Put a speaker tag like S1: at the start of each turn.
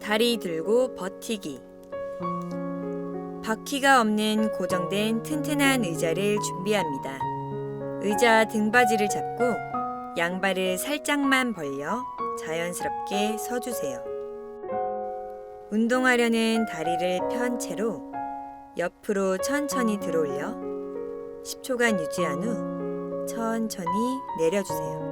S1: 다리 들고 버티기. 바퀴가 없는 고정된 튼튼한 의자를 준비합니다. 의자 등받이를 잡고 양발을 살짝만 벌려 자연스럽게 서주세요. 운동하려는 다리를 편 채로 옆으로 천천히 들어올려 10초간 유지한 후 천천히 내려주세요.